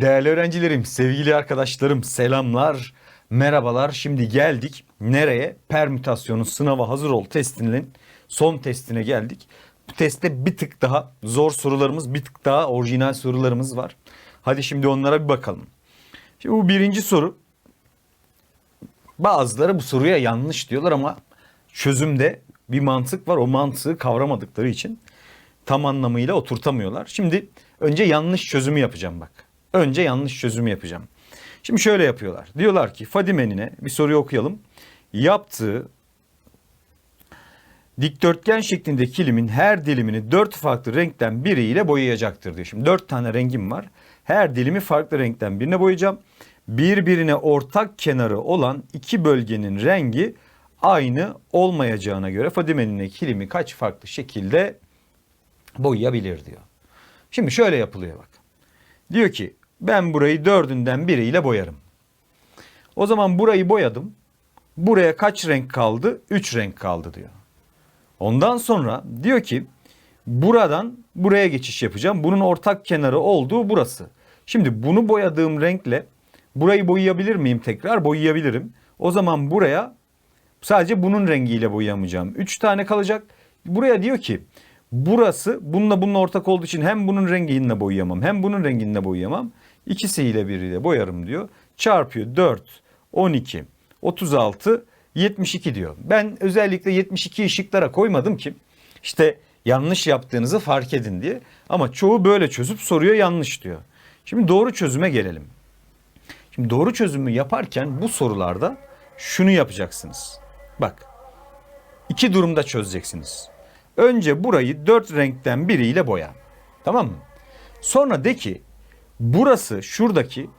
Değerli öğrencilerim, sevgili arkadaşlarım, selamlar, merhabalar. Şimdi geldik nereye? Permütasyonun sınava hazır ol testinin son testine geldik. Bu testte bir tık daha zor sorularımız, bir tık daha orijinal sorularımız var. Hadi şimdi onlara bir bakalım. Şimdi bu birinci soru. Bazıları bu soruya yanlış diyorlar ama çözümde bir mantık var. O mantığı kavramadıkları için tam anlamıyla oturtamıyorlar. Şimdi önce yanlış çözümü yapacağım bak. Önce yanlış çözümü yapacağım. Şimdi şöyle yapıyorlar. Diyorlar ki Fadime'nine bir soruyu okuyalım. Yaptığı dikdörtgen şeklindeki kilimin her dilimini dört farklı renkten biriyle boyayacaktır diyor. Şimdi dört tane rengim var. Her dilimi farklı renkten birine boyayacağım. Birbirine ortak kenarı olan iki bölgenin rengi aynı olmayacağına göre Fadime'nin kilimi kaç farklı şekilde boyayabilir diyor. Şimdi şöyle yapılıyor bak. Diyor ki ben burayı dördünden biriyle boyarım. O zaman burayı boyadım. Buraya kaç renk kaldı? Üç renk kaldı diyor. Ondan sonra diyor ki buradan buraya geçiş yapacağım. Bunun ortak kenarı olduğu burası. Şimdi bunu boyadığım renkle burayı boyayabilir miyim tekrar? Boyayabilirim. O zaman buraya sadece bunun rengiyle boyayamayacağım. Üç tane kalacak. Buraya diyor ki burası bununla bununla ortak olduğu için hem bunun rengiyle boyayamam hem bunun rengiyle boyayamam. İkisiyle biriyle boyarım diyor. Çarpıyor 4, 12, 36, 72 diyor. Ben özellikle 72 ışıklara koymadım ki işte yanlış yaptığınızı fark edin diye. Ama çoğu böyle çözüp soruyor yanlış diyor. Şimdi doğru çözüme gelelim. Şimdi doğru çözümü yaparken bu sorularda şunu yapacaksınız. Bak iki durumda çözeceksiniz. Önce burayı dört renkten biriyle boya. Tamam mı? Sonra de ki burası şuradaki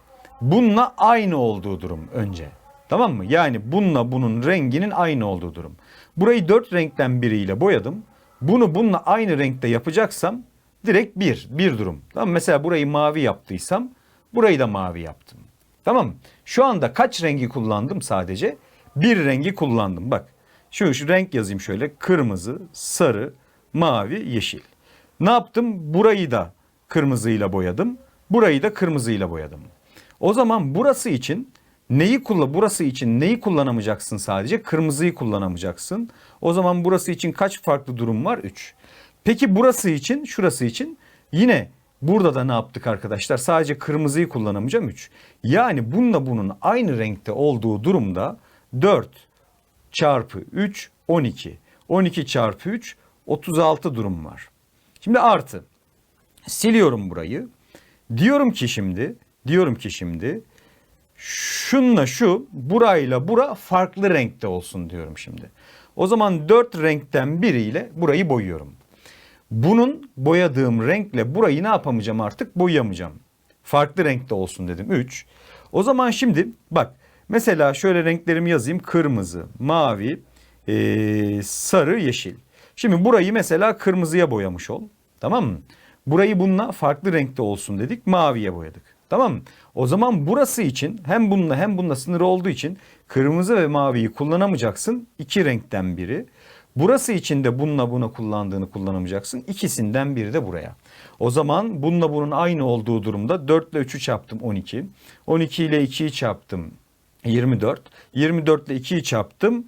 bununla aynı olduğu durum önce. Tamam mı? Yani bununla bunun renginin aynı olduğu durum. Burayı dört renkten biriyle boyadım. Bunu bununla aynı renkte yapacaksam direkt bir, bir durum. Tamam mı? Mesela burayı mavi yaptıysam burayı da mavi yaptım. Tamam mı? Şu anda kaç rengi kullandım sadece? Bir rengi kullandım. Bak şu, şu renk yazayım şöyle. Kırmızı, sarı, mavi, yeşil. Ne yaptım? Burayı da kırmızıyla boyadım. Burayı da kırmızıyla boyadım. O zaman burası için neyi kullan burası için neyi kullanamayacaksın sadece? Kırmızıyı kullanamayacaksın. O zaman burası için kaç farklı durum var? 3. Peki burası için, şurası için yine burada da ne yaptık arkadaşlar? Sadece kırmızıyı kullanamayacağım 3. Yani bununla bunun aynı renkte olduğu durumda 4 çarpı 3 12. 12 çarpı 3 36 durum var. Şimdi artı. Siliyorum burayı. Diyorum ki şimdi, diyorum ki şimdi şunla şu burayla bura farklı renkte olsun diyorum şimdi. O zaman dört renkten biriyle burayı boyuyorum. Bunun boyadığım renkle burayı ne yapamayacağım artık? Boyayamayacağım. Farklı renkte olsun dedim. 3. O zaman şimdi bak mesela şöyle renklerimi yazayım. Kırmızı, mavi, ee, sarı, yeşil. Şimdi burayı mesela kırmızıya boyamış ol. Tamam mı? Burayı bununla farklı renkte olsun dedik. Maviye boyadık. Tamam mı? O zaman burası için hem bununla hem bununla sınır olduğu için kırmızı ve maviyi kullanamayacaksın. İki renkten biri. Burası için de bununla buna kullandığını kullanamayacaksın. İkisinden biri de buraya. O zaman bununla bunun aynı olduğu durumda 4 ile 3'ü çarptım 12. 12 ile 2'yi çarptım 24. 24 ile 2'yi çarptım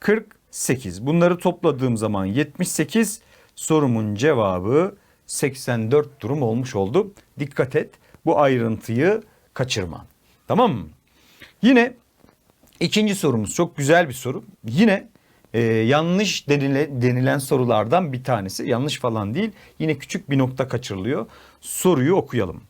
48. Bunları topladığım zaman 78. Sorumun cevabı 84 durum olmuş oldu. Dikkat et bu ayrıntıyı kaçırma. Tamam mı? Yine ikinci sorumuz çok güzel bir soru. Yine e, yanlış denile, denilen sorulardan bir tanesi. Yanlış falan değil. Yine küçük bir nokta kaçırılıyor. Soruyu okuyalım.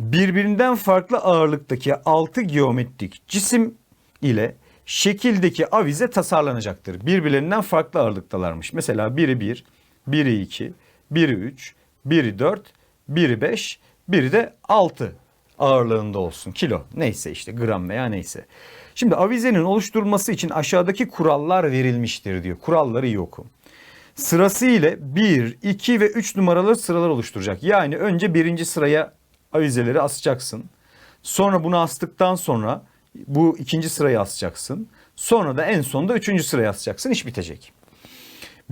Birbirinden farklı ağırlıktaki altı geometrik cisim ile şekildeki avize tasarlanacaktır. Birbirlerinden farklı ağırlıktalarmış. Mesela biri 1, biri 2, biri 3, biri 4, biri 5, biri de 6 ağırlığında olsun. Kilo neyse işte gram veya neyse. Şimdi avizenin oluşturulması için aşağıdaki kurallar verilmiştir diyor. Kuralları iyi oku. Sırası ile 1, 2 ve 3 numaralı sıralar oluşturacak. Yani önce birinci sıraya avizeleri asacaksın. Sonra bunu astıktan sonra bu ikinci sıraya asacaksın. Sonra da en sonunda üçüncü sıraya asacaksın. İş bitecek.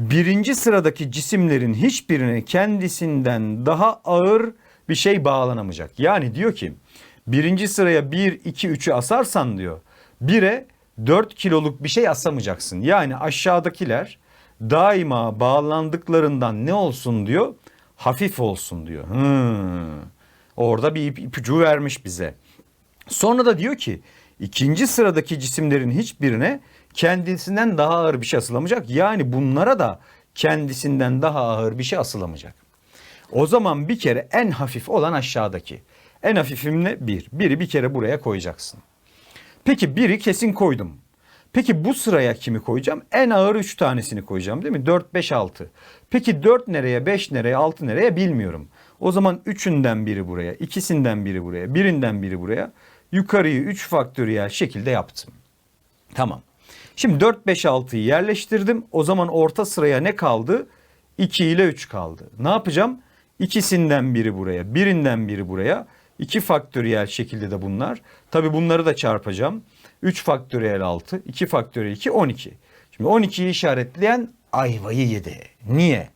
Birinci sıradaki cisimlerin hiçbirine kendisinden daha ağır bir şey bağlanamayacak. Yani diyor ki Birinci sıraya 1, 2, 3'ü asarsan diyor. 1'e 4 kiloluk bir şey asamayacaksın. Yani aşağıdakiler daima bağlandıklarından ne olsun diyor? Hafif olsun diyor. Hmm. Orada bir ip- ipucu vermiş bize. Sonra da diyor ki ikinci sıradaki cisimlerin hiçbirine kendisinden daha ağır bir şey asılamayacak. Yani bunlara da kendisinden daha ağır bir şey asılamayacak. O zaman bir kere en hafif olan aşağıdaki. En hafifim ne? Bir. Biri bir kere buraya koyacaksın. Peki biri kesin koydum. Peki bu sıraya kimi koyacağım? En ağır 3 tanesini koyacağım değil mi? 4, 5, 6. Peki 4 nereye, 5 nereye, 6 nereye bilmiyorum. O zaman 3'ünden biri buraya, ikisinden biri buraya, birinden biri buraya. Yukarıyı 3 faktöriyel şekilde yaptım. Tamam. Şimdi 4, 5, 6'yı yerleştirdim. O zaman orta sıraya ne kaldı? 2 ile 3 kaldı. Ne yapacağım? İkisinden biri buraya, birinden biri buraya. 2 faktöriyel şekilde de bunlar. Tabi bunları da çarpacağım. 3 faktöriyel 6, 2 faktöriyel 2, 12. Şimdi 12'yi işaretleyen ayvayı yedi. Niye?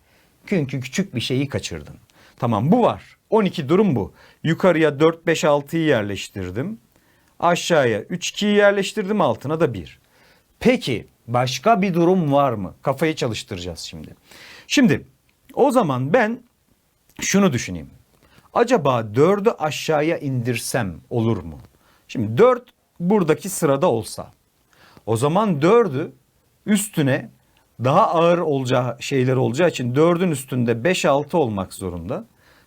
Çünkü küçük bir şeyi kaçırdın. Tamam bu var. 12 durum bu. Yukarıya 4, 5, 6'yı yerleştirdim. Aşağıya 3, 2'yi yerleştirdim altına da 1. Peki başka bir durum var mı? Kafayı çalıştıracağız şimdi. Şimdi o zaman ben şunu düşüneyim. Acaba 4'ü aşağıya indirsem olur mu? Şimdi 4 buradaki sırada olsa o zaman 4'ü üstüne daha ağır olacağı şeyler olacağı için 4'ün üstünde 5-6 olmak zorunda.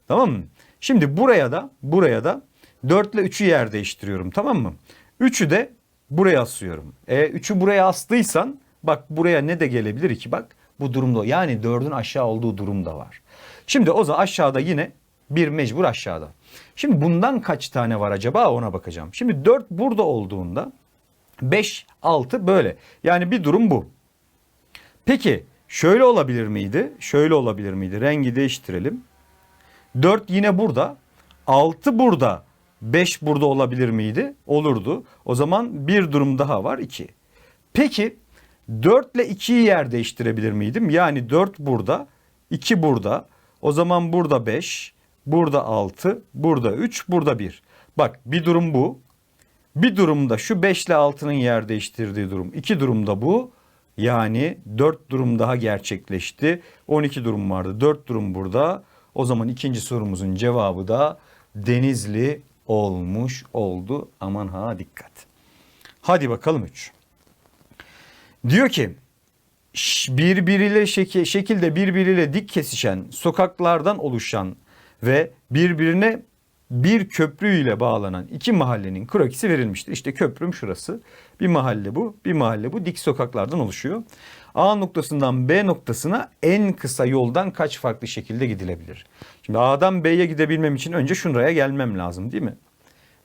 Tamam mı? Şimdi buraya da buraya da 4 ile 3'ü yer değiştiriyorum tamam mı? 3'ü de buraya asıyorum. E 3'ü buraya astıysan bak buraya ne de gelebilir ki bak bu durumda yani 4'ün aşağı olduğu durum da var. Şimdi o zaman aşağıda yine bir mecbur aşağıda. Şimdi bundan kaç tane var acaba ona bakacağım. Şimdi 4 burada olduğunda 5, 6 böyle. Yani bir durum bu. Peki şöyle olabilir miydi? Şöyle olabilir miydi? Rengi değiştirelim. 4 yine burada. 6 burada. 5 burada olabilir miydi? Olurdu. O zaman bir durum daha var 2. Peki 4 ile 2'yi yer değiştirebilir miydim? Yani 4 burada, 2 burada. O zaman burada 5, burada 6, burada 3, burada 1. Bak bir durum bu. Bir durumda şu 5 ile 6'nın yer değiştirdiği durum. İki durumda bu. Yani 4 durum daha gerçekleşti. 12 durum vardı. 4 durum burada. O zaman ikinci sorumuzun cevabı da Denizli olmuş oldu. Aman ha dikkat. Hadi bakalım 3. Diyor ki birbiriyle şeki- şekilde birbiriyle dik kesişen sokaklardan oluşan ve birbirine bir köprü ile bağlanan iki mahallenin krokisi verilmiştir. İşte köprüm şurası. Bir mahalle bu, bir mahalle bu. Dik sokaklardan oluşuyor. A noktasından B noktasına en kısa yoldan kaç farklı şekilde gidilebilir? Şimdi A'dan B'ye gidebilmem için önce şuraya gelmem lazım değil mi?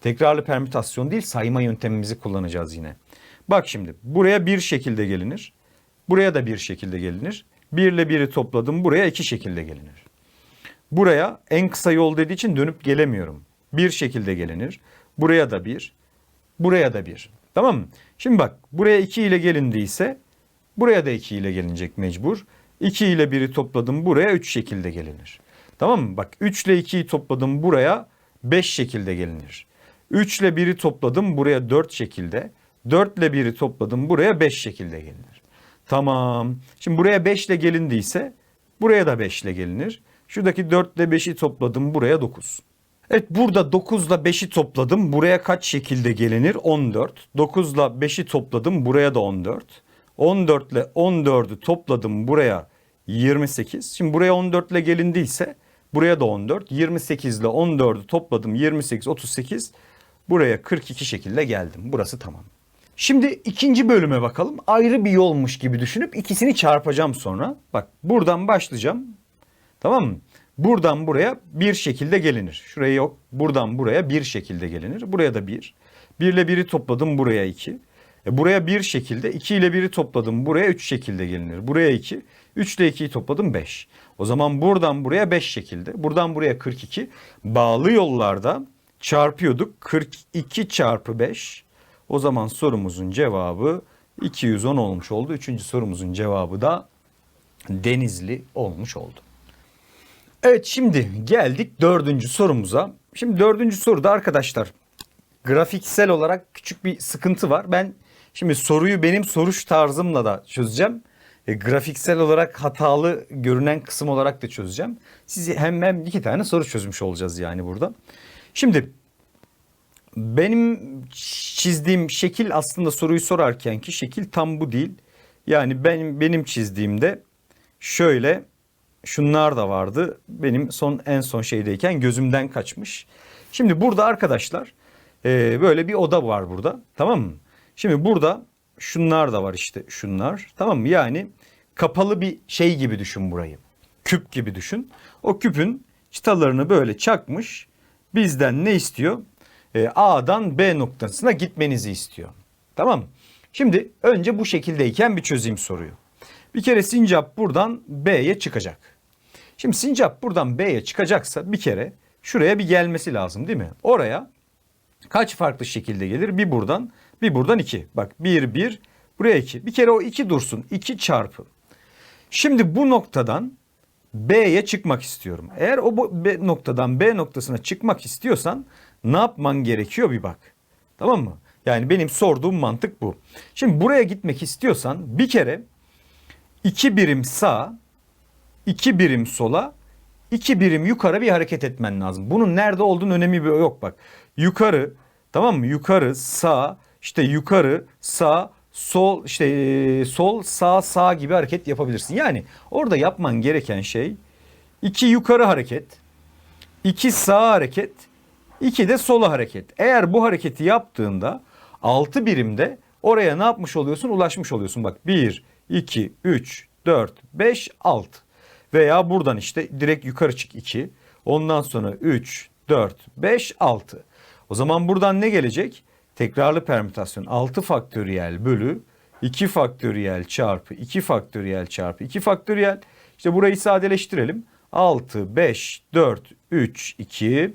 Tekrarlı permütasyon değil sayma yöntemimizi kullanacağız yine. Bak şimdi buraya bir şekilde gelinir. Buraya da bir şekilde gelinir. Bir ile biri topladım buraya iki şekilde gelinir. Buraya en kısa yol dediği için dönüp gelemiyorum. Bir şekilde gelinir. Buraya da bir. Buraya da bir. Tamam mı? Şimdi bak buraya 2 ile gelindiyse buraya da 2 ile gelinecek mecbur. 2 ile 1'i topladım buraya 3 şekilde gelinir. Tamam mı? Bak 3 ile 2'yi topladım buraya 5 şekilde gelinir. 3 ile 1'i topladım buraya 4 şekilde. 4 ile 1'i topladım buraya 5 şekilde gelinir. Tamam. Şimdi buraya 5 ile gelindiyse buraya da 5 ile gelinir. Şuradaki 4 ile 5'i topladım buraya 9. Evet burada 9 ile 5'i topladım. Buraya kaç şekilde gelinir? 14. 9 ile 5'i topladım. Buraya da 14. 14 ile 14'ü topladım. Buraya 28. Şimdi buraya 14 ile gelindiyse buraya da 14. 28 ile 14'ü topladım. 28, 38. Buraya 42 şekilde geldim. Burası tamam. Şimdi ikinci bölüme bakalım. Ayrı bir yolmuş gibi düşünüp ikisini çarpacağım sonra. Bak buradan başlayacağım. Tamam mı? Buradan buraya bir şekilde gelinir. Şuraya yok. Buradan buraya bir şekilde gelinir. Buraya da bir. Bir ile biri topladım buraya iki. E buraya bir şekilde, iki ile biri topladım buraya üç şekilde gelinir. Buraya iki. Üç ile ikiyi topladım beş. O zaman buradan buraya beş şekilde. Buradan buraya 42. Bağlı yollarda çarpıyorduk. 42 çarpı 5. O zaman sorumuzun cevabı 210 olmuş oldu. Üçüncü sorumuzun cevabı da Denizli olmuş oldu. Evet şimdi geldik dördüncü sorumuza. Şimdi dördüncü soruda arkadaşlar grafiksel olarak küçük bir sıkıntı var. Ben şimdi soruyu benim soruş tarzımla da çözeceğim. E, grafiksel olarak hatalı görünen kısım olarak da çözeceğim. Siz hem hem iki tane soru çözmüş olacağız yani burada. Şimdi benim çizdiğim şekil aslında soruyu sorarken ki şekil tam bu değil. Yani benim benim çizdiğimde şöyle şunlar da vardı. Benim son en son şeydeyken gözümden kaçmış. Şimdi burada arkadaşlar e, böyle bir oda var burada. Tamam mı? Şimdi burada şunlar da var işte şunlar. Tamam mı? Yani kapalı bir şey gibi düşün burayı. Küp gibi düşün. O küpün çıtalarını böyle çakmış. Bizden ne istiyor? E, A'dan B noktasına gitmenizi istiyor. Tamam? Şimdi önce bu şekildeyken bir çözeyim soruyu. Bir kere sincap buradan B'ye çıkacak. Şimdi sincap buradan B'ye çıkacaksa bir kere şuraya bir gelmesi lazım değil mi? Oraya kaç farklı şekilde gelir? Bir buradan, bir buradan iki. Bak bir, bir, buraya iki. Bir kere o iki dursun. İki çarpı. Şimdi bu noktadan B'ye çıkmak istiyorum. Eğer o B noktadan B noktasına çıkmak istiyorsan ne yapman gerekiyor bir bak. Tamam mı? Yani benim sorduğum mantık bu. Şimdi buraya gitmek istiyorsan bir kere iki birim sağ, iki birim sola, iki birim yukarı bir hareket etmen lazım. Bunun nerede olduğunun önemi yok bak. Yukarı tamam mı? Yukarı sağ, işte yukarı sağ, sol işte e, sol sağ sağ gibi hareket yapabilirsin. Yani orada yapman gereken şey iki yukarı hareket, iki sağ hareket, iki de sola hareket. Eğer bu hareketi yaptığında 6 birimde oraya ne yapmış oluyorsun? Ulaşmış oluyorsun. Bak 1, 2, 3, 4, 5, 6. Veya buradan işte direkt yukarı çık 2. Ondan sonra 3, 4, 5, 6. O zaman buradan ne gelecek? Tekrarlı permütasyon 6 faktöriyel bölü 2 faktöriyel çarpı 2 faktöriyel çarpı 2 faktöriyel. İşte burayı sadeleştirelim. 6, 5, 4, 3, 2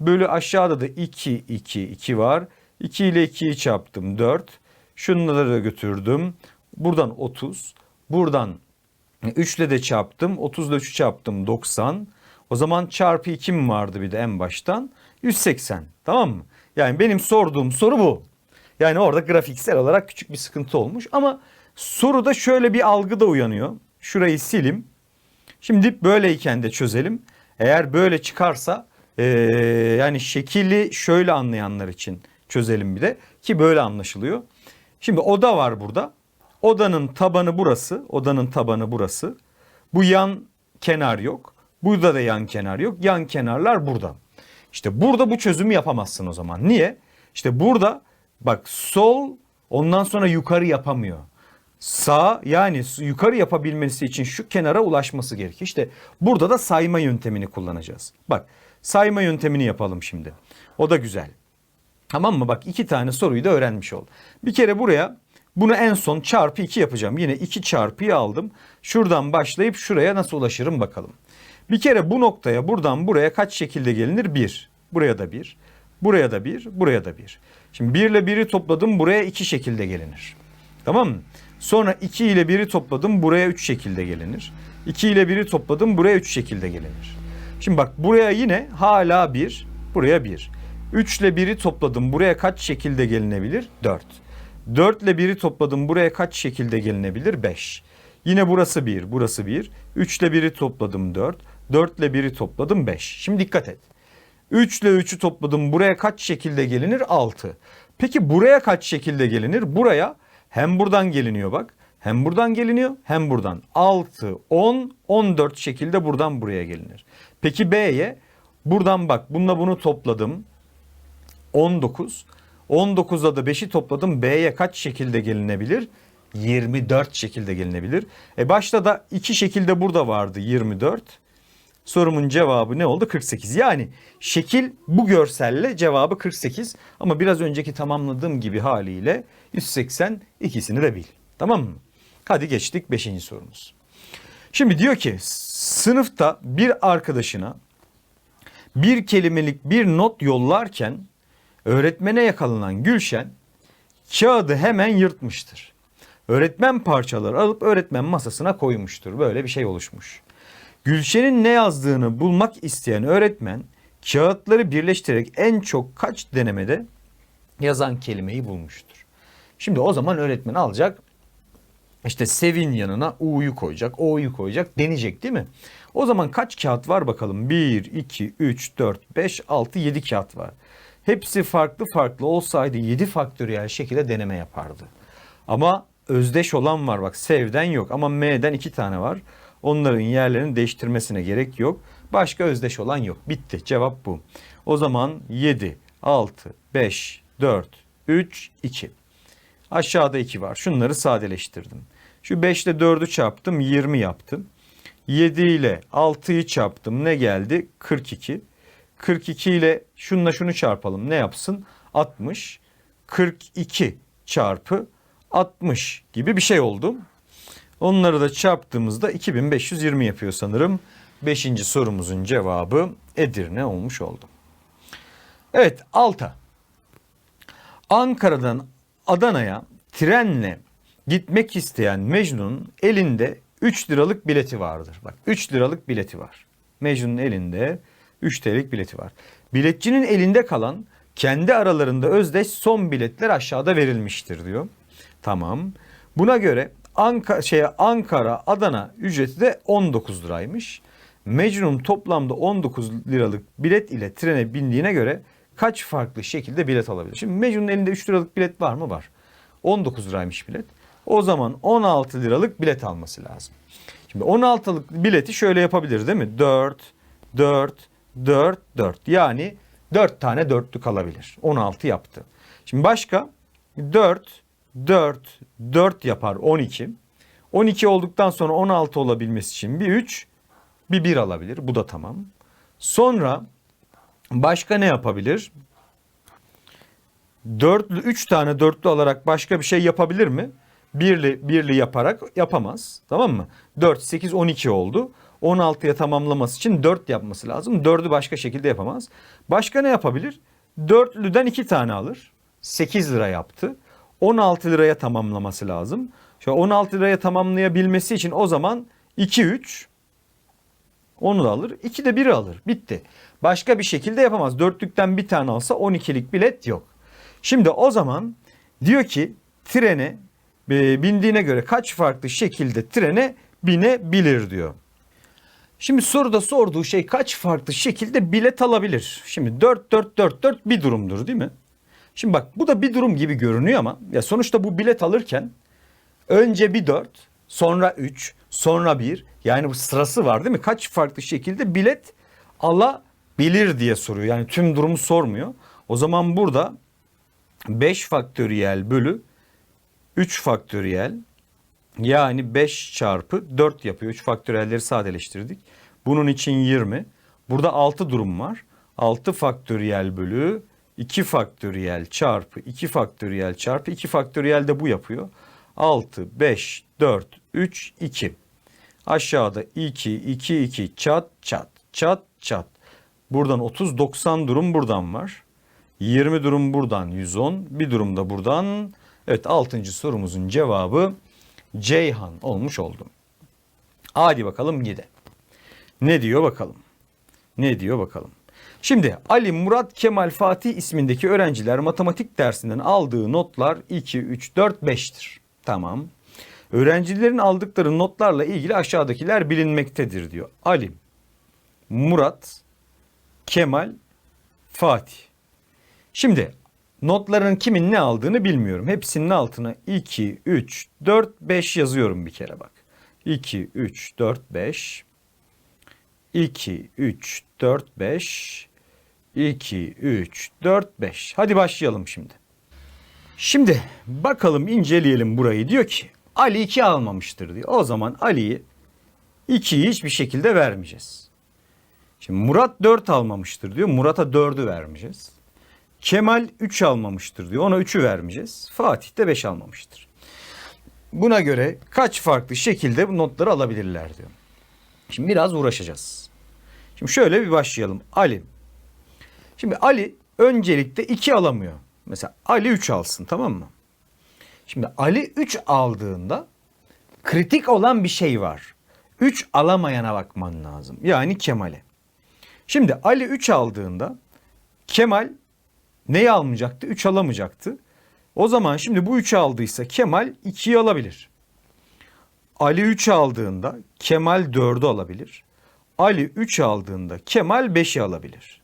bölü aşağıda da 2, 2, 2 var. 2 ile 2'yi çarptım 4. Şunları da götürdüm. Buradan 30. Buradan 3 ile de çarptım. 30 ile 3'ü çarptım 90. O zaman çarpı 2 mi vardı bir de en baştan? 180. Tamam mı? Yani benim sorduğum soru bu. Yani orada grafiksel olarak küçük bir sıkıntı olmuş. Ama soruda şöyle bir algı da uyanıyor. Şurayı silim. Şimdi böyleyken de çözelim. Eğer böyle çıkarsa ee, yani şekili şöyle anlayanlar için çözelim bir de ki böyle anlaşılıyor. Şimdi oda var burada. Odanın tabanı burası. Odanın tabanı burası. Bu yan kenar yok. Burada da yan kenar yok. Yan kenarlar burada. İşte burada bu çözümü yapamazsın o zaman. Niye? İşte burada bak sol ondan sonra yukarı yapamıyor. Sağ yani yukarı yapabilmesi için şu kenara ulaşması gerekiyor. İşte burada da sayma yöntemini kullanacağız. Bak sayma yöntemini yapalım şimdi. O da güzel. Tamam mı? Bak iki tane soruyu da öğrenmiş ol. Bir kere buraya bunu en son çarpı 2 yapacağım. Yine 2 çarpıyı aldım. Şuradan başlayıp şuraya nasıl ulaşırım bakalım. Bir kere bu noktaya buradan buraya kaç şekilde gelinir? 1. Buraya da 1. Buraya da 1. Buraya da 1. Şimdi 1 ile 1'i topladım buraya 2 şekilde gelinir. Tamam mı? Sonra 2 ile 1'i topladım buraya 3 şekilde gelinir. 2 ile 1'i topladım buraya 3 şekilde gelinir. Şimdi bak buraya yine hala 1. Buraya 1. 3 ile 1'i topladım buraya kaç şekilde gelinebilir? 4. 4 ile 1'i topladım buraya kaç şekilde gelinebilir? 5. Yine burası 1, burası 1. 3 ile 1'i topladım 4. 4 ile 1'i topladım 5. Şimdi dikkat et. 3 ile 3'ü topladım buraya kaç şekilde gelinir? 6. Peki buraya kaç şekilde gelinir? Buraya hem buradan geliniyor bak. Hem buradan geliniyor hem buradan. 6, 10, 14 şekilde buradan buraya gelinir. Peki B'ye buradan bak bununla bunu topladım. 19. 19'da da 5'i topladım. B'ye kaç şekilde gelinebilir? 24 şekilde gelinebilir. E başta da iki şekilde burada vardı 24. Sorumun cevabı ne oldu? 48. Yani şekil bu görselle cevabı 48 ama biraz önceki tamamladığım gibi haliyle 180 ikisini de bil. Tamam mı? Hadi geçtik 5. sorumuz. Şimdi diyor ki sınıfta bir arkadaşına bir kelimelik bir not yollarken öğretmene yakalanan Gülşen kağıdı hemen yırtmıştır. Öğretmen parçaları alıp öğretmen masasına koymuştur. Böyle bir şey oluşmuş. Gülşen'in ne yazdığını bulmak isteyen öğretmen kağıtları birleştirerek en çok kaç denemede yazan kelimeyi bulmuştur. Şimdi o zaman öğretmen alacak işte Sevin yanına U'yu koyacak, O'yu koyacak deneyecek değil mi? O zaman kaç kağıt var bakalım? 1, 2, 3, 4, 5, 6, 7 kağıt var. Hepsi farklı farklı olsaydı 7 faktöriyel şekilde deneme yapardı. Ama özdeş olan var bak Sev'den yok ama M'den 2 tane var. Onların yerlerini değiştirmesine gerek yok. Başka özdeş olan yok. Bitti. Cevap bu. O zaman 7, 6, 5, 4, 3, 2. Aşağıda 2 var. Şunları sadeleştirdim. Şu 5 ile 4'ü çarptım 20 yaptım. 7 ile 6'yı çarptım ne geldi? 42. 42 ile şununla şunu çarpalım ne yapsın? 60. 42 çarpı 60 gibi bir şey oldu. Onları da çarptığımızda 2520 yapıyor sanırım. Beşinci sorumuzun cevabı Edirne olmuş oldu. Evet alta. Ankara'dan Adana'ya trenle gitmek isteyen Mecnun'un elinde 3 liralık bileti vardır. Bak 3 liralık bileti var. Mecnun'un elinde 3 TL'lik bileti var. Biletçinin elinde kalan kendi aralarında özdeş son biletler aşağıda verilmiştir diyor. Tamam. Buna göre Ankara, şeye, Ankara Adana ücreti de 19 liraymış. Mecnun toplamda 19 liralık bilet ile trene bindiğine göre kaç farklı şekilde bilet alabilir? Şimdi Mecnun'un elinde 3 liralık bilet var mı? Var. 19 liraymış bilet. O zaman 16 liralık bilet alması lazım. Şimdi 16'lık bileti şöyle yapabilir değil mi? 4, 4, 4, 4. Yani 4 tane dörtlük alabilir. 16 yaptı. Şimdi başka 4, 4, 4 yapar 12. 12 olduktan sonra 16 olabilmesi için bir 3, bir 1 alabilir. Bu da tamam. Sonra başka ne yapabilir? Dörtlü, 3 tane dörtlü alarak başka bir şey yapabilir mi? Birli, birli yaparak yapamaz. Tamam mı? 4, 8, 12 oldu. 16'ya tamamlaması için 4 yapması lazım. 4'ü başka şekilde yapamaz. Başka ne yapabilir? Dörtlüden 2 tane alır. 8 lira yaptı. 16 liraya tamamlaması lazım. Şöyle 16 liraya tamamlayabilmesi için o zaman 2, 3 onu da alır. 2 de 1'i alır. Bitti. Başka bir şekilde yapamaz. Dörtlükten bir tane alsa 12'lik bilet yok. Şimdi o zaman diyor ki trene e, bindiğine göre kaç farklı şekilde trene binebilir diyor. Şimdi soruda sorduğu şey kaç farklı şekilde bilet alabilir? Şimdi 4 4 4 4 bir durumdur değil mi? Şimdi bak bu da bir durum gibi görünüyor ama ya sonuçta bu bilet alırken önce bir 4, sonra 3, sonra 1 yani bu sırası var değil mi? Kaç farklı şekilde bilet alabilir diye soruyor. Yani tüm durumu sormuyor. O zaman burada 5 faktöriyel bölü 3 faktöriyel yani 5 çarpı 4 yapıyor. 3 faktöriyelleri sadeleştirdik. Bunun için 20. Burada 6 durum var. 6 faktöriyel bölü 2 faktöriyel çarpı 2 faktöriyel çarpı 2 faktöriyel de bu yapıyor. 6, 5, 4, 3, 2. Aşağıda 2, 2, 2 çat çat çat çat. Buradan 30, 90 durum buradan var. 20 durum buradan 110. Bir durum da buradan. Evet 6. sorumuzun cevabı Ceyhan olmuş oldu. Hadi bakalım gide. Ne diyor bakalım. Ne diyor bakalım. Şimdi Ali, Murat, Kemal, Fatih ismindeki öğrenciler matematik dersinden aldığı notlar 2, 3, 4, 5'tir. Tamam. Öğrencilerin aldıkları notlarla ilgili aşağıdakiler bilinmektedir diyor. Ali, Murat, Kemal, Fatih. Şimdi notların kimin ne aldığını bilmiyorum. Hepsinin altına 2, 3, 4, 5 yazıyorum bir kere bak. 2, 3, 4, 5. 2, 3, 4, 5. 2, 3, 4, 5. Hadi başlayalım şimdi. Şimdi bakalım inceleyelim burayı. Diyor ki Ali 2 almamıştır diyor. O zaman Ali'yi 2'yi hiçbir şekilde vermeyeceğiz. Şimdi Murat 4 almamıştır diyor. Murat'a 4'ü vermeyeceğiz. Kemal 3 almamıştır diyor. Ona 3'ü vermeyeceğiz. Fatih de 5 almamıştır. Buna göre kaç farklı şekilde bu notları alabilirler diyor. Şimdi biraz uğraşacağız. Şimdi şöyle bir başlayalım. Ali. Şimdi Ali öncelikle 2 alamıyor. Mesela Ali 3 alsın tamam mı? Şimdi Ali 3 aldığında kritik olan bir şey var. 3 alamayana bakman lazım. Yani Kemal'e. Şimdi Ali 3 aldığında Kemal neyi almayacaktı? 3 alamayacaktı. O zaman şimdi bu 3'ü aldıysa Kemal 2'yi alabilir. Ali 3 aldığında Kemal 4'ü alabilir. Ali 3 aldığında Kemal 5'i alabilir.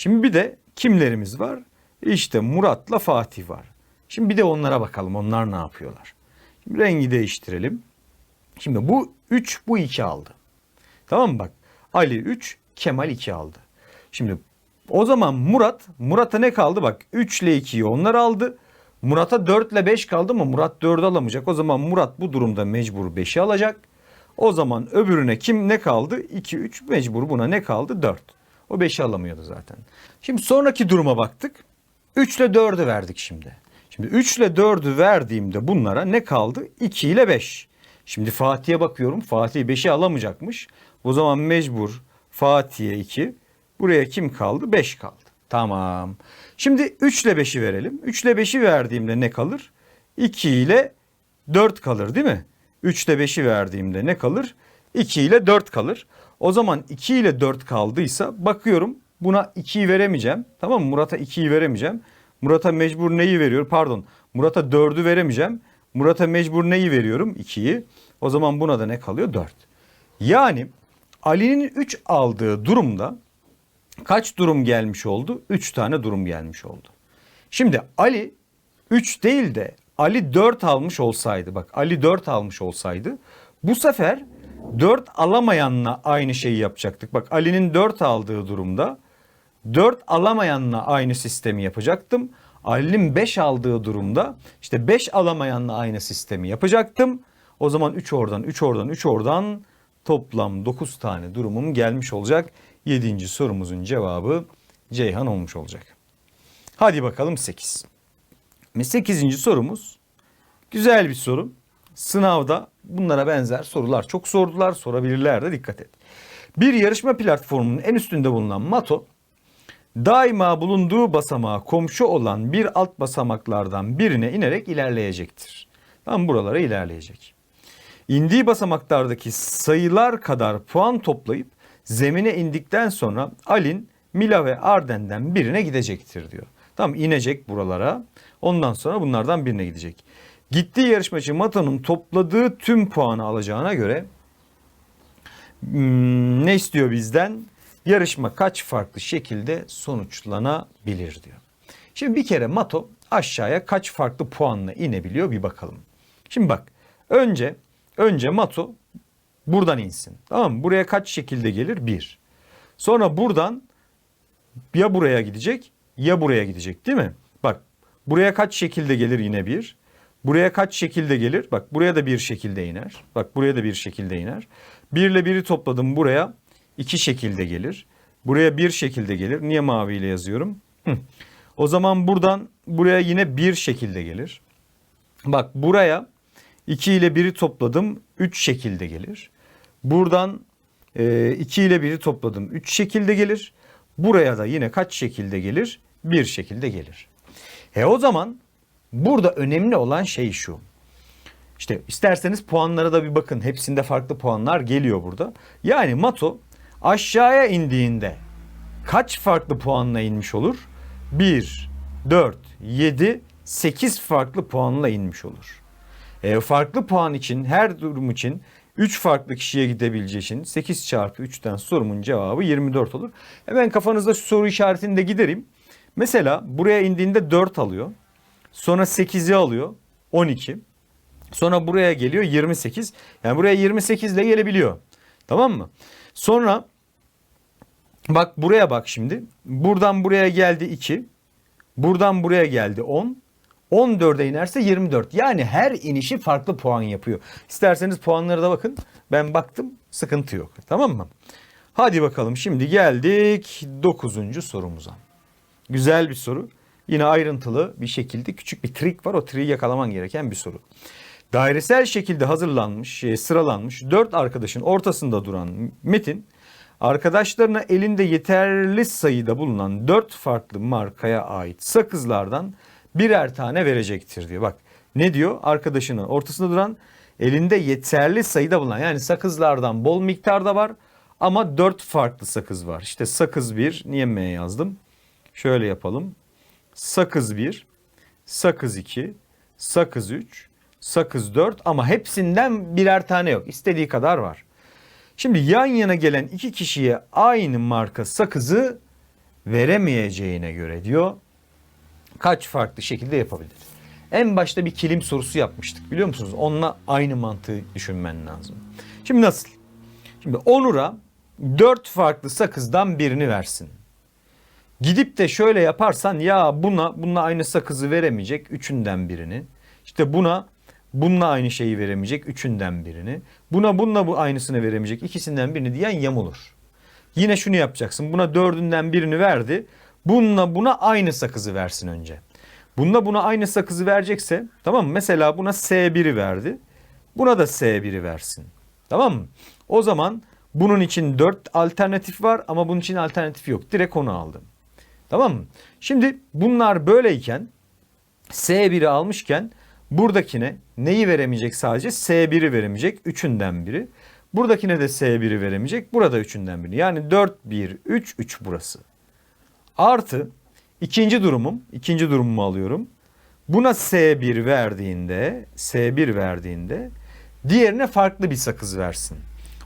Şimdi bir de kimlerimiz var? İşte Murat'la Fatih var. Şimdi bir de onlara bakalım. Onlar ne yapıyorlar? Şimdi rengi değiştirelim. Şimdi bu 3 bu 2 aldı. Tamam mı bak? Ali 3, Kemal 2 aldı. Şimdi o zaman Murat, Murat'a ne kaldı? Bak 3 ile 2'yi onlar aldı. Murat'a 4 ile 5 kaldı ama Murat 4'ü alamayacak. O zaman Murat bu durumda mecbur 5'i alacak. O zaman öbürüne kim ne kaldı? 2, 3 mecbur buna ne kaldı? 4. O 5'i alamıyordu zaten. Şimdi sonraki duruma baktık. 3 ile 4'ü verdik şimdi. Şimdi 3 ile 4'ü verdiğimde bunlara ne kaldı? 2 ile 5. Şimdi Fatih'e bakıyorum. Fatih 5'i alamayacakmış. O zaman mecbur Fatih'e 2. Buraya kim kaldı? 5 kaldı. Tamam. Şimdi 3 ile 5'i verelim. 3 ile 5'i verdiğimde ne kalır? 2 ile 4 kalır değil mi? 3 ile 5'i verdiğimde ne kalır? 2 ile 4 kalır. O zaman 2 ile 4 kaldıysa bakıyorum buna 2'yi veremeyeceğim. Tamam mı? Murat'a 2'yi veremeyeceğim. Murat'a mecbur neyi veriyor? Pardon. Murat'a 4'ü veremeyeceğim. Murat'a mecbur neyi veriyorum? 2'yi. O zaman buna da ne kalıyor? 4. Yani Ali'nin 3 aldığı durumda kaç durum gelmiş oldu? 3 tane durum gelmiş oldu. Şimdi Ali 3 değil de Ali 4 almış olsaydı bak Ali 4 almış olsaydı bu sefer 4 alamayanla aynı şeyi yapacaktık. Bak Ali'nin 4 aldığı durumda 4 alamayanla aynı sistemi yapacaktım. Ali'nin 5 aldığı durumda işte 5 alamayanla aynı sistemi yapacaktım. O zaman 3 oradan 3 oradan 3 oradan toplam 9 tane durumum gelmiş olacak. 7. sorumuzun cevabı Ceyhan olmuş olacak. Hadi bakalım 8. 8. sorumuz güzel bir soru. Sınavda bunlara benzer sorular çok sordular, sorabilirler de dikkat et. Bir yarışma platformunun en üstünde bulunan Mato daima bulunduğu basamağa komşu olan bir alt basamaklardan birine inerek ilerleyecektir. Tam buralara ilerleyecek. İndiği basamaklardaki sayılar kadar puan toplayıp zemine indikten sonra Alin, Mila ve Arden'den birine gidecektir diyor. Tam inecek buralara. Ondan sonra bunlardan birine gidecek. Gittiği yarışmacı Mato'nun topladığı tüm puanı alacağına göre hmm, ne istiyor bizden? Yarışma kaç farklı şekilde sonuçlanabilir diyor. Şimdi bir kere Mato aşağıya kaç farklı puanla inebiliyor bir bakalım. Şimdi bak önce önce Mato buradan insin. Tamam mı? Buraya kaç şekilde gelir? Bir. Sonra buradan ya buraya gidecek ya buraya gidecek değil mi? Bak buraya kaç şekilde gelir yine bir. Buraya kaç şekilde gelir? Bak buraya da bir şekilde iner. Bak buraya da bir şekilde iner. Bir ile biri topladım buraya iki şekilde gelir. Buraya bir şekilde gelir. Niye maviyle yazıyorum? Hı. O zaman buradan buraya yine bir şekilde gelir. Bak buraya 2 ile 1'i topladım 3 şekilde gelir. Buradan 2 ile 1'i topladım 3 şekilde gelir. Buraya da yine kaç şekilde gelir? Bir şekilde gelir. E o zaman burada önemli olan şey şu. İşte isterseniz puanlara da bir bakın. Hepsinde farklı puanlar geliyor burada. Yani Mato aşağıya indiğinde kaç farklı puanla inmiş olur? 1, 4, 7, 8 farklı puanla inmiş olur. E, farklı puan için her durum için 3 farklı kişiye gidebileceği için 8 çarpı 3'ten sorumun cevabı 24 olur. Hemen kafanızda şu soru işaretini de gidereyim. Mesela buraya indiğinde 4 alıyor. Sonra 8'i alıyor 12. Sonra buraya geliyor 28. Yani buraya 28 ile gelebiliyor. Tamam mı? Sonra bak buraya bak şimdi. Buradan buraya geldi 2. Buradan buraya geldi 10. 14'e inerse 24. Yani her inişi farklı puan yapıyor. İsterseniz puanlara da bakın. Ben baktım sıkıntı yok. Tamam mı? Hadi bakalım şimdi geldik 9. sorumuza. Güzel bir soru. Yine ayrıntılı bir şekilde küçük bir trik var. O triği yakalaman gereken bir soru. Dairesel şekilde hazırlanmış, e, sıralanmış dört arkadaşın ortasında duran Metin arkadaşlarına elinde yeterli sayıda bulunan dört farklı markaya ait sakızlardan birer tane verecektir diyor. Bak ne diyor? Arkadaşının ortasında duran elinde yeterli sayıda bulunan yani sakızlardan bol miktarda var ama dört farklı sakız var. İşte sakız bir niye M yazdım? Şöyle yapalım. Sakız 1, sakız 2, sakız 3, sakız 4 ama hepsinden birer tane yok. İstediği kadar var. Şimdi yan yana gelen iki kişiye aynı marka sakızı veremeyeceğine göre diyor kaç farklı şekilde yapabilir? En başta bir kilim sorusu yapmıştık biliyor musunuz? Onunla aynı mantığı düşünmen lazım. Şimdi nasıl? Şimdi Onur'a dört farklı sakızdan birini versin. Gidip de şöyle yaparsan ya buna bununla aynı sakızı veremeyecek üçünden birini. İşte buna bununla aynı şeyi veremeyecek üçünden birini. Buna bununla bu aynısını veremeyecek ikisinden birini diyen yamulur. Yine şunu yapacaksın. Buna dördünden birini verdi. Bununla buna aynı sakızı versin önce. Bununla buna aynı sakızı verecekse tamam mı? Mesela buna S1'i verdi. Buna da S1'i versin. Tamam mı? O zaman bunun için 4 alternatif var ama bunun için alternatif yok. Direkt onu aldım. Tamam mı? Şimdi bunlar böyleyken S1'i almışken buradakine neyi veremeyecek sadece? S1'i veremeyecek. Üçünden biri. Buradakine de S1'i veremeyecek. Burada üçünden biri. Yani 4, 1, 3, 3 burası. Artı ikinci durumum, ikinci durumumu alıyorum. Buna S1 verdiğinde, S1 verdiğinde diğerine farklı bir sakız versin.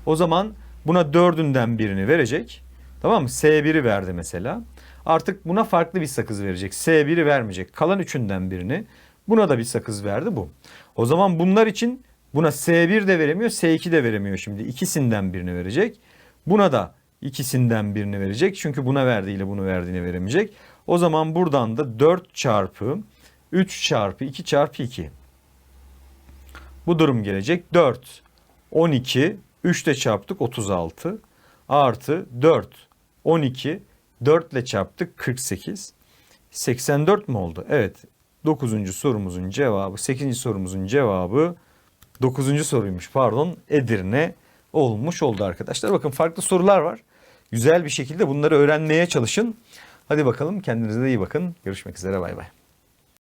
O zaman buna dördünden birini verecek. Tamam mı? S1'i verdi mesela. Artık buna farklı bir sakız verecek. S1'i vermeyecek. Kalan üçünden birini. Buna da bir sakız verdi bu. O zaman bunlar için buna S1 de veremiyor, S2 de veremiyor şimdi. İkisinden birini verecek. Buna da ikisinden birini verecek. Çünkü buna verdiğiyle bunu verdiğini veremeyecek. O zaman buradan da 4 çarpı 3 çarpı 2 çarpı 2. Bu durum gelecek. 4, 12, 3 ile çarptık 36 artı 4, 12, 4 ile çarptık 48. 84 mi oldu? Evet. 9. sorumuzun cevabı, 8. sorumuzun cevabı 9. soruymuş pardon Edirne olmuş oldu arkadaşlar. Bakın farklı sorular var. Güzel bir şekilde bunları öğrenmeye çalışın. Hadi bakalım kendinize de iyi bakın. Görüşmek üzere bay bay.